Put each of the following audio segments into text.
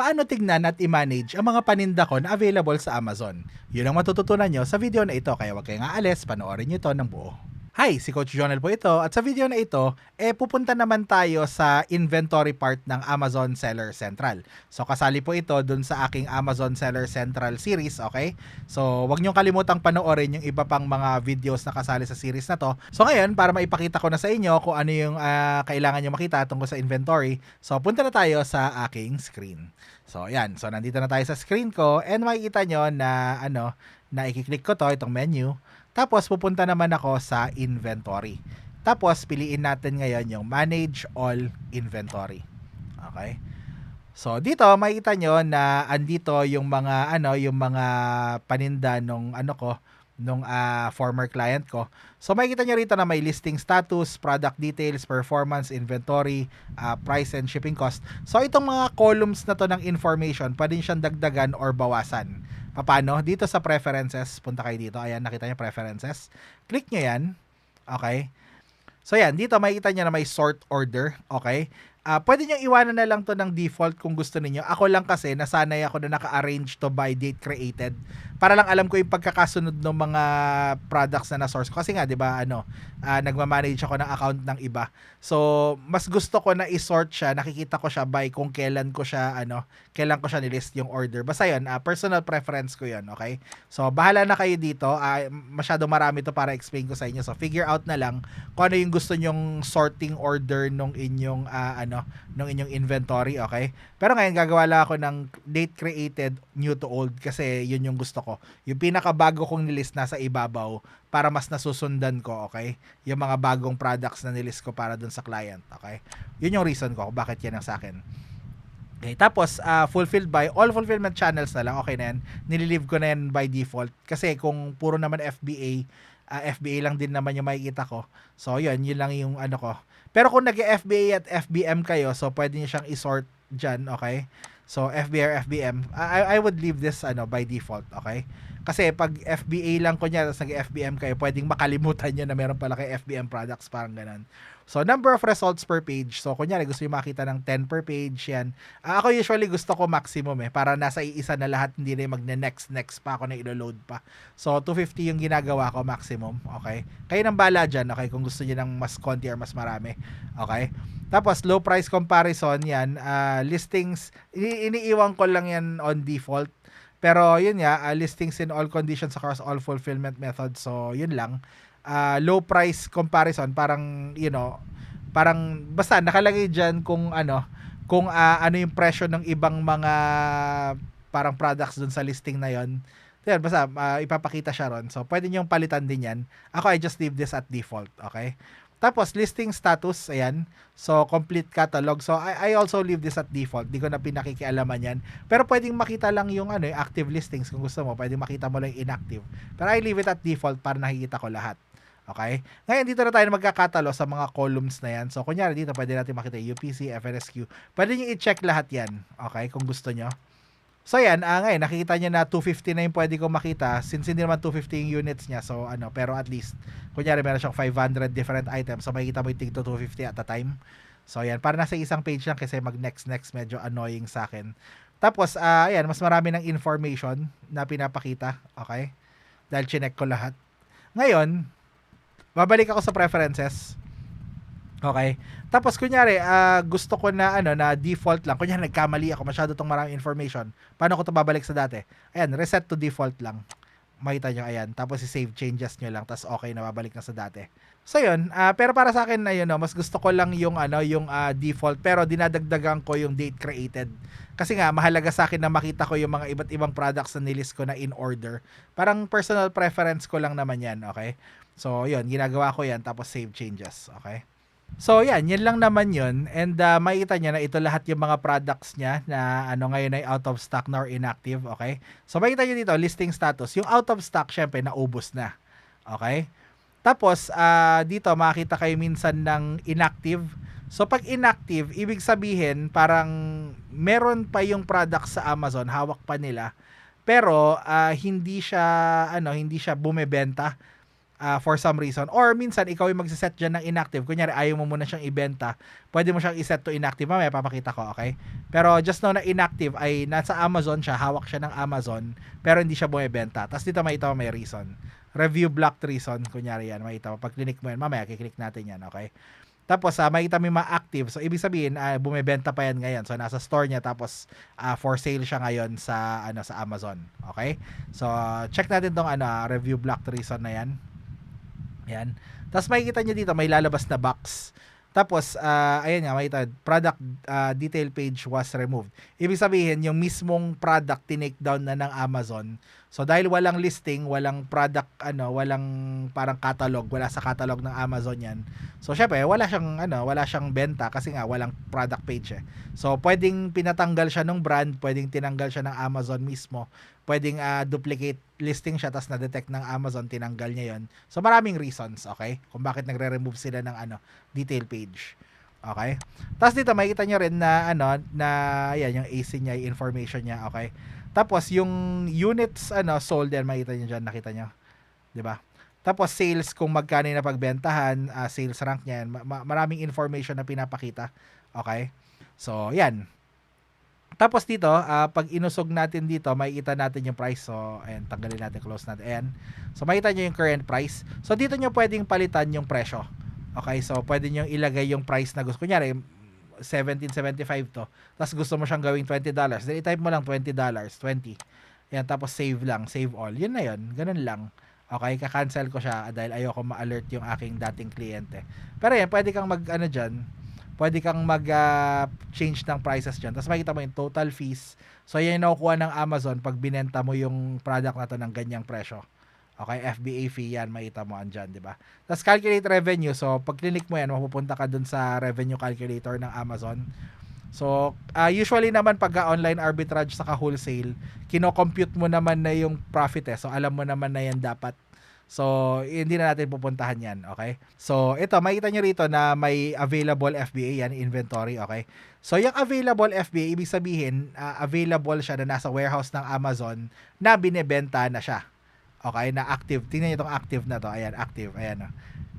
paano tignan at i-manage ang mga paninda ko na available sa Amazon. Yun ang matututunan nyo sa video na ito kaya huwag kayong aalis, panoorin nyo ito ng buo. Hi, si Coach Jonel po ito at sa video na ito, eh pupunta naman tayo sa inventory part ng Amazon Seller Central. So kasali po ito dun sa aking Amazon Seller Central series, okay? So wag niyong kalimutang panoorin yung iba pang mga videos na kasali sa series na to. So ngayon, para maipakita ko na sa inyo kung ano yung ah, kailangan nyo makita tungkol sa inventory, so punta na tayo sa aking screen. So ayan, so nandito na tayo sa screen ko and makikita nyo na ano, na i-click ko to, itong menu. Tapos pupunta naman ako sa inventory. Tapos piliin natin ngayon yung manage all inventory. Okay? So dito makikita nyo na andito yung mga ano, yung mga paninda nung ano ko, nung ah, former client ko. So makikita nyo rito na may listing status, product details, performance, inventory, ah, price and shipping cost. So itong mga columns na to ng information, pwede siyang dagdagan or bawasan. Paano? Dito sa preferences, punta kayo dito. Ayan, nakita nyo preferences. Click nyo yan. Okay. So yan, dito makikita nyo na may sort order. Okay. Ah, pwede nyo iwanan na lang to ng default kung gusto niyo. Ako lang kasi nasanay ako na naka-arrange to by date created para lang alam ko yung pagkakasunod ng mga products na na-source ko. Kasi nga, 'di ba, ano, ah, nagma-manage ako ng account ng iba. So, mas gusto ko na i-sort siya, nakikita ko siya by kung kailan ko siya ano, kailan ko siya nilist yung order. Basta 'yun, ah, personal preference ko 'yun, okay? So, bahala na kayo dito. Ah, masyado marami to para explain ko sa inyo. So, figure out na lang kung ano yung gusto nyong sorting order nung inyong ah, ano, nung inyong inventory, okay? Pero ngayon gagawa lang ako ng date created new to old kasi yun yung gusto ko. Yung pinakabago kong nilist nasa ibabaw para mas nasusundan ko, okay? Yung mga bagong products na nilist ko para dun sa client, okay? Yun yung reason ko bakit yan ang sa akin. Okay, tapos ah, fulfilled by all fulfillment channels na lang, okay na yan. Nililive ko na yan by default kasi kung puro naman FBA, ah, FBA lang din naman yung makikita ko. So, yun, yun lang yung ano ko. Pero kung nag-FBA at FBM kayo, so pwede niyo siyang i-sort dyan, okay? So, FBA or FBM, I, I would leave this ano by default, okay? Kasi pag FBA lang ko niya, tapos nag-FBM kayo, pwedeng makalimutan nyo na meron pala kay FBM products, parang ganun. So, number of results per page. So, kunyari, gusto nyo makita ng 10 per page, yan. Ah, ako usually gusto ko maximum eh, para nasa iisa na lahat, hindi na magne-next, next pa ako na ilo-load pa. So, 250 yung ginagawa ko maximum, okay? Kayo nang bala dyan, okay? Kung gusto nyo ng mas konti or mas marami, okay? Tapos, low price comparison, yan. ah, listings, ini- iniiwan ko lang yan on default. Pero, yun nga, ah, listings in all conditions across all fulfillment methods. So, yun lang. Ah, low price comparison, parang, you know, parang, basta nakalagay dyan kung ano, kung ah, ano yung presyo ng ibang mga parang products dun sa listing na yon. Yan, basta ah, ipapakita siya ron. So, pwede niyong palitan din yan. Ako, I just leave this at default. Okay? Tapos, listing status, ayan. So, complete catalog. So, I, I also leave this at default. Di ko na pinakikialaman yan. Pero pwedeng makita lang yung ano, yung active listings kung gusto mo. Pwedeng makita mo lang yung inactive. Pero I leave it at default para nakikita ko lahat. Okay? Ngayon, dito na tayo magkakatalo sa mga columns na yan. So, kunyari dito, pwede natin makita yung UPC, FNSQ. Pwede nyo i-check lahat yan. Okay? Kung gusto nyo. So, yan. Ah, ngayon, nakikita nyo na 250 na yung pwede kong makita. Since hindi naman 250 yung units niya. So, ano, pero at least, kunyari, meron siyang 500 different items. So, makikita mo yung tig to 250 at a time. So, yan. Para nasa isang page lang kasi mag next next medyo annoying sa akin. Tapos, ah, ayan, mas marami ng information na pinapakita. Okay? Dahil chinek ko lahat. Ngayon, babalik ako sa preferences. Okay. Tapos kunyari, ah, gusto ko na ano na default lang. Kunyari nagkamali ako, masyado tong maraming information. Paano ko to babalik sa dati? Ayan, reset to default lang. Makita nyo, ayan. Tapos i-save changes nyo lang, tapos okay na babalik na sa dati. So yun, ah, pero para sa akin na yun, no, mas gusto ko lang yung ano, yung ah, default pero dinadagdagan ko yung date created. Kasi nga mahalaga sa akin na makita ko yung mga iba't ibang products na nilist ko na in order. Parang personal preference ko lang naman 'yan, okay? So, yun, ginagawa ko 'yan tapos save changes, okay? So, yan, yan lang naman yun. And uh, makita niya na ito lahat yung mga products niya na ano ngayon ay out of stock na or inactive, okay? So, makita niyo dito, listing status. Yung out of stock, syempre, naubos na. Okay? Tapos, ah, dito, makita kayo minsan ng inactive. So, pag inactive, ibig sabihin, parang meron pa yung product sa Amazon, hawak pa nila. Pero, ah, hindi siya, ano, hindi siya bumebenta ah, for some reason. Or minsan, ikaw yung magsiset dyan ng inactive. Kunyari, ayaw mo muna siyang ibenta. Pwede mo siyang iset to inactive. Mamaya, papakita ko, okay? Pero just know na inactive ay nasa Amazon siya, hawak siya ng Amazon, pero hindi siya bumibenta. Tapos dito makita mo may reason. Review blocked reason, kunyari yan, makita mo. Pag click mo yan, mamaya, kiklik natin yan, okay? Tapos, uh, makita mo yung mga active. So, ibig sabihin, uh, bumibenta pa yan ngayon. So, nasa store niya. Tapos, ah, for sale siya ngayon sa, ano, sa Amazon. Okay? So, check natin tong ano, ah, review blocked reason na yan. Yan. Tapos makikita nyo dito, may lalabas na box. Tapos, ah, ayan nga, makita, product ah, detail page was removed. Ibig sabihin, yung mismong product tinake down na ng Amazon. So, dahil walang listing, walang product, ano, walang parang catalog, wala sa catalog ng Amazon yan. So, syempre, wala siyang, ano, wala siyang benta kasi nga, walang product page eh. So, pwedeng pinatanggal siya ng brand, pwedeng tinanggal siya ng Amazon mismo, pwedeng ah, duplicate listing siya, tapos na-detect ng Amazon, tinanggal niya yon So, maraming reasons, okay? Kung bakit nagre-remove sila ng, ano, detail page. Okay? Tapos dito, makikita nyo rin na, ano, na, yan, yung AC niya, yung information niya, okay? Tapos, yung units, ano, sold yan, makikita nyo dyan, nakita nyo. 'di ba? Tapos, sales, kung magkano yung napagbentahan, ah, sales rank niya, yan, ma- ma- maraming information na pinapakita. Okay? So, yan. Tapos dito, ah, pag inusog natin dito, makikita natin yung price. So, ayan, tanggalin natin, close natin. Ayan. So, makita nyo yung current price. So, dito nyo pwedeng palitan yung presyo. Okay, so pwede nyo ilagay yung price na gusto. Kunyari, 17.75 to. Tapos gusto mo siyang gawing $20. Then i-type mo lang $20, 20. Yan, tapos save lang, save all. Yun na yun, ganun lang. Okay, ka-cancel ko siya dahil ayoko ma-alert yung aking dating kliyente. Pero yan, pwede kang mag, ano dyan, pwede kang mag-change ng prices dyan. Tapos makita mo yung total fees. So, yan yung nakukuha ng Amazon pag binenta mo yung product na to ng ganyang presyo. Okay, FBA fee yan, makita mo andyan, di ba? Tapos calculate revenue. So, pag click mo yan, mapupunta ka dun sa revenue calculator ng Amazon. So, ah, usually naman pag online arbitrage sa wholesale, kino-compute mo naman na yung profit eh. So, alam mo naman na yan dapat. So, hindi na natin pupuntahan yan, okay? So, ito, makita nyo rito na may available FBA yan, inventory, okay? So, yung available FBA, ibig sabihin, ah, available siya na nasa warehouse ng Amazon na binebenta na siya. Okay, na active. Tingnan niyo itong active na to. Ayan, active. Ayan. oh.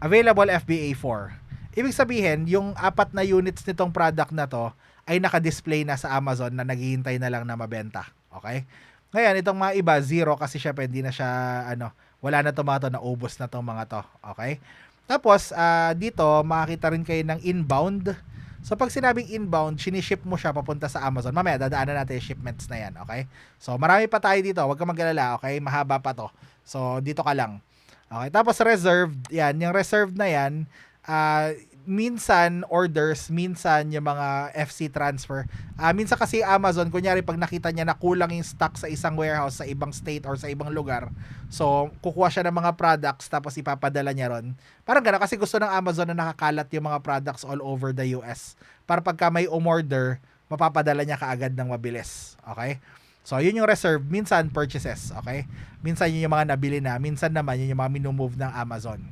Available FBA 4. Ibig sabihin, yung apat na units nitong product na to ay naka-display na sa Amazon na naghihintay na lang na mabenta. Okay? Ngayon, itong mga iba, zero kasi syempre hindi na siya, ano, wala na tomato na ubos na tong mga to. Okay? Tapos, ah, dito, makakita rin kayo ng inbound. So, pag sinabing inbound, siniship mo siya papunta sa Amazon. Mamaya, dadaanan natin yung shipments na yan, okay? So, marami pa tayo dito. Huwag ka mag-alala, okay? Mahaba pa to. So, dito ka lang. Okay, tapos reserved, yan. Yung reserved na yan, ah, minsan orders, minsan yung mga FC transfer. Ah, minsan kasi Amazon, kunyari pag nakita niya na kulang yung stock sa isang warehouse sa ibang state or sa ibang lugar, so kukuha siya ng mga products tapos ipapadala niya ron. Parang gano'n kasi gusto ng Amazon na nakakalat yung mga products all over the US. Para pagka may umorder, mapapadala niya kaagad ng mabilis. Okay? So, yun yung reserve. Minsan, purchases. Okay? Minsan, yun yung mga nabili na. Minsan naman, yun yung mga minumove ng Amazon.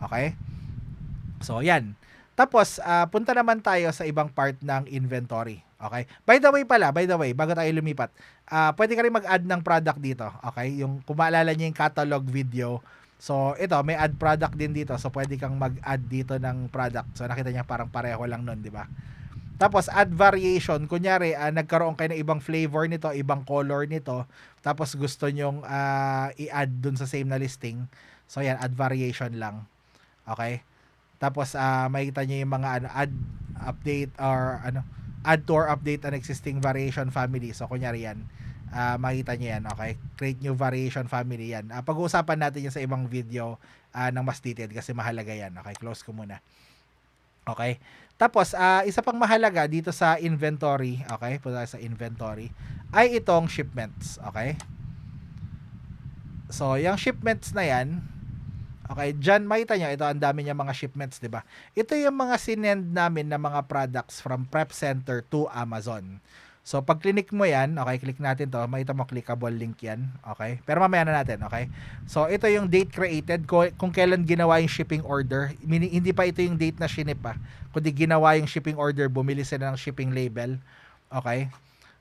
Okay? So, yan. Tapos, ah, punta naman tayo sa ibang part ng inventory. Okay? By the way pala, by the way, bago tayo lumipat, ah, pwede ka rin mag-add ng product dito. Okay? Yung, kung maalala niyo yung catalog video, so, ito, may add product din dito. So, pwede kang mag-add dito ng product. So, nakita niya parang pareho lang nun, di ba? Tapos, add variation. Kunyari, ah, nagkaroon kayo ng ibang flavor nito, ibang color nito. Tapos, gusto nyong ah, i-add dun sa same na listing. So, yan, add variation lang. Okay? Tapos, ah makikita niyo yung mga ano, add, update, or ano, add to or update an existing variation family. So, kunyari yan. ah makita niyo yan, okay? Create new variation family yan. Ah, pag-uusapan natin yan sa ibang video ah, ng mas detailed kasi mahalaga yan. Okay, close ko muna. Okay? Tapos, ah, isa pang mahalaga dito sa inventory, okay? Punta sa inventory, ay itong shipments, okay? So, yung shipments na yan, okay, dyan makita nyo, ito ang dami niya mga shipments, di ba? Ito yung mga sinend namin na mga products from Prep Center to Amazon. So, pag click mo yan, okay, click natin to, makita mo clickable link yan, okay? Pero mamaya na natin, okay? So, ito yung date created, kung, kailan ginawa yung shipping order, meaning, hindi pa ito yung date na shinip pa, kundi ginawa yung shipping order, bumili sila ng shipping label, okay?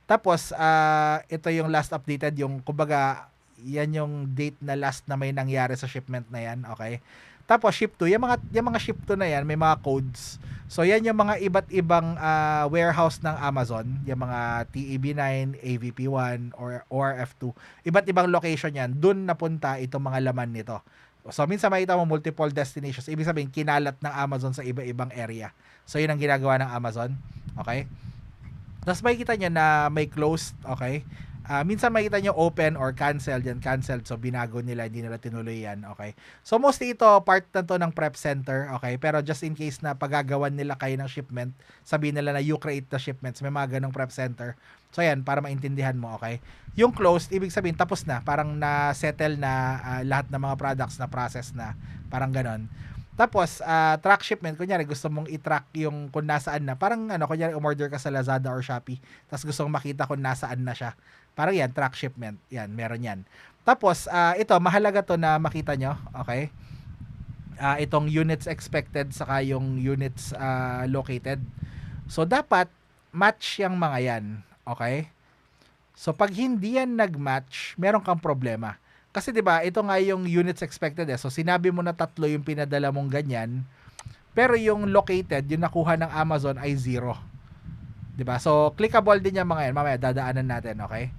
Tapos, ah ito yung last updated, yung, kumbaga, yan yung date na last na may nangyari sa shipment na yan, okay? Tapos ship to, yung mga yung mga ship to na yan, may mga codes. So yan yung mga iba't ibang ah, warehouse ng Amazon, yung mga TEB9, AVP1 or ORF2. Iba't ibang location yan. Doon napunta itong mga laman nito. So minsan makita mo multiple destinations. Ibig sabihin kinalat ng Amazon sa iba-ibang area. So yun ang ginagawa ng Amazon. Okay? Tapos makikita nyo na may closed, okay? Ah, minsan makita nyo open or canceled yan, canceled. So binago nila, hindi nila tinuloy yan, okay? So mostly ito, part na to ng prep center, okay? Pero just in case na pagagawan nila kayo ng shipment, sabihin nila na you create the shipments, may mga ganong prep center. So yan, para maintindihan mo, okay? Yung closed, ibig sabihin tapos na, parang na-settle na ah, lahat ng mga products na process na, parang ganon. Tapos, ah, track shipment, kunyari gusto mong i-track yung kung nasaan na. Parang ano, kunyari umorder ka sa Lazada or Shopee, tapos gusto mong makita kung nasaan na siya. Parang yan, track shipment. Yan, meron yan. Tapos, ah, ito, mahalaga to na makita nyo, okay? Ah, itong units expected saka yung units ah, located. So, dapat match yung mga yan, okay? So, pag hindi yan nag-match, meron kang problema. Kasi 'di ba, ito nga yung units expected eh. So sinabi mo na tatlo yung pinadala mong ganyan, pero yung located, yung nakuha ng Amazon ay zero. 'Di ba? So clickable din yung mga yan. Mamaya dadaanan natin, okay?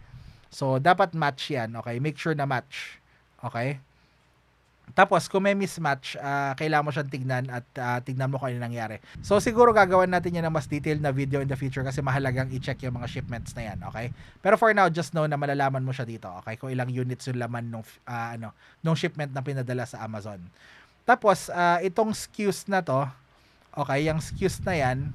So dapat match 'yan, okay? Make sure na match. Okay? Tapos, kung may mismatch, ah, kailangan mo siyang tignan at ah, tignan mo kung ano nangyari. So, siguro gagawin natin yan ng mas detailed na video in the future kasi mahalagang i-check yung mga shipments na yan, okay? Pero for now, just know na malalaman mo siya dito, okay? Kung ilang units yung laman nung, ah, ano, nung shipment na pinadala sa Amazon. Tapos, ah, itong SKUs na to, okay, yung SKUs na yan,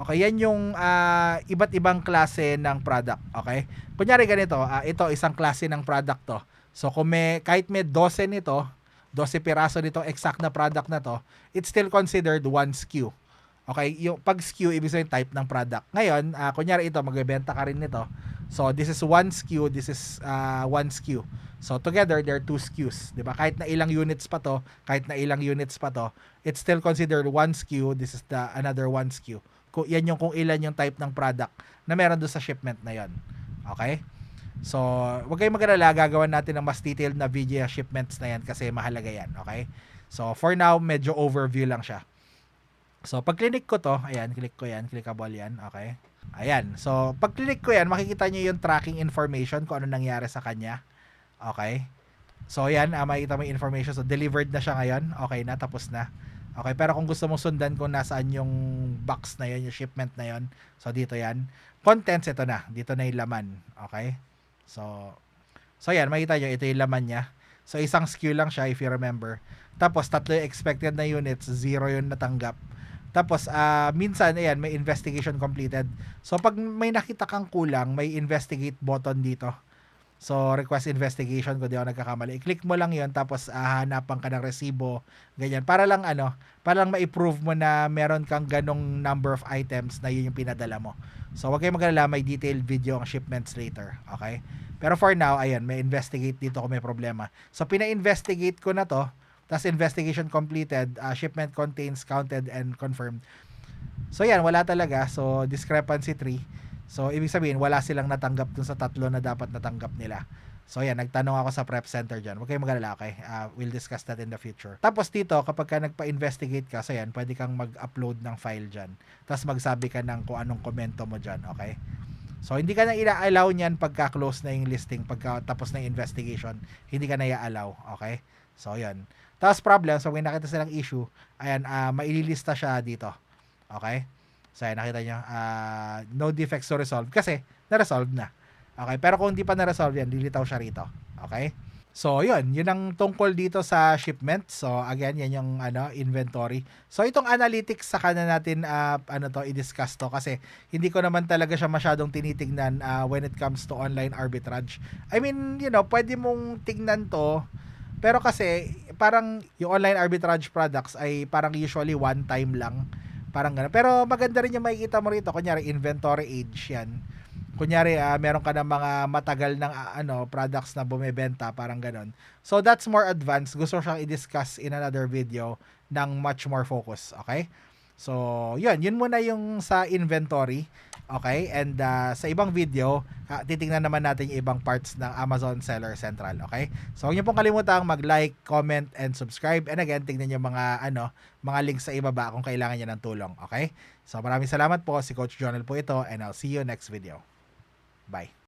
okay, yan yung ah, iba't ibang klase ng product, okay? Kunyari ganito, ah, ito isang klase ng product to. So, kung may, kahit may 12 nito, 12 piraso nitong exact na product na to, it's still considered one SKU. Okay, yung pag SKU ibig sabihin type ng product. Ngayon, ah, kunyari ito magbebenta ka rin nito. So this is one SKU, this is ah, one SKU. So together there are two SKUs, 'di ba? Kahit na ilang units pa to, kahit na ilang units pa to, it's still considered one SKU, this is the another one SKU. Kung yan yung kung ilan yung type ng product na meron doon sa shipment na 'yon. Okay? So, wag kayong mag-alala, gagawin natin ng mas detailed na video shipments na yan kasi mahalaga yan, okay? So, for now, medyo overview lang siya. So, pag click ko to, ayan, click ko yan, clickable yan, okay? Ayan, so, pag click ko yan, makikita nyo yung tracking information kung ano nangyari sa kanya, okay? So, ayan, ah, makikita mo yung information. So, delivered na siya ngayon, okay na, tapos na. Okay, pero kung gusto mong sundan kung nasaan yung box na yon, yung shipment na yon, so dito yan. Contents, ito na. Dito na yung laman. Okay? So, so yan, makita nyo, ito yung laman niya. So, isang SKU lang siya, if you remember. Tapos, tatlo yung expected na units, zero yung natanggap. Tapos, ah minsan, ayan, may investigation completed. So, pag may nakita kang kulang, may investigate button dito. So, request investigation kung di ako nagkakamali. I-click mo lang yon tapos ah, hanapan ka ng resibo, ganyan. Para lang ano, para lang ma-prove mo na meron kang ganong number of items na yun yung pinadala mo. So, wag kayong mag-alala, may detailed video ang shipments later. Okay? Pero for now, ayan, may investigate dito kung may problema. So, pina-investigate ko na to. Tapos, investigation completed. ah, shipment contains counted and confirmed. So, yan, wala talaga. So, discrepancy 3. So, ibig sabihin, wala silang natanggap dun sa tatlo na dapat natanggap nila. So, yan, nagtanong ako sa prep center dyan. Huwag kayong mag-alala, okay? Ah, we'll discuss that in the future. Tapos dito, kapag ka nagpa-investigate ka, so yan, pwede kang mag-upload ng file dyan. Tapos magsabi ka ng kung anong komento mo dyan, okay? So, hindi ka na ila-allow niyan pagka close na yung listing, pagka tapos na yung investigation, hindi ka na i-allow, okay? So, yan. Tapos problem, so may nakita silang issue, ayan, ah maililista siya dito. Okay? So, ayan, nakita nyo, ah, no defects to resolve kasi na-resolve na. Okay, pero kung hindi pa na-resolve yan, lilitaw siya rito. Okay? So, yun. Yun ang tungkol dito sa shipment. So, again, yan yung ano, inventory. So, itong analytics sa na natin uh, ano to, i-discuss to kasi hindi ko naman talaga siya masyadong tinitignan uh, when it comes to online arbitrage. I mean, you know, pwede mong tignan to pero kasi parang yung online arbitrage products ay parang usually one time lang. Parang gano'n. Pero maganda rin yung makikita mo rito. Kunyari, inventory age yan kunyari uh, meron ka ng mga matagal ng uh, ano products na bumebenta parang ganon so that's more advanced gusto siyang i-discuss in another video ng much more focus okay So, yun. Yun muna yung sa inventory. Okay? And uh, sa ibang video, ah, titingnan naman natin yung ibang parts ng Amazon Seller Central. Okay? So, huwag niyo pong kalimutang mag-like, comment, and subscribe. And again, tingnan niyo mga, ano, mga links sa ibaba kung kailangan niyo ng tulong. Okay? So, maraming salamat po. Si Coach Jonel po ito. And I'll see you next video. Bye.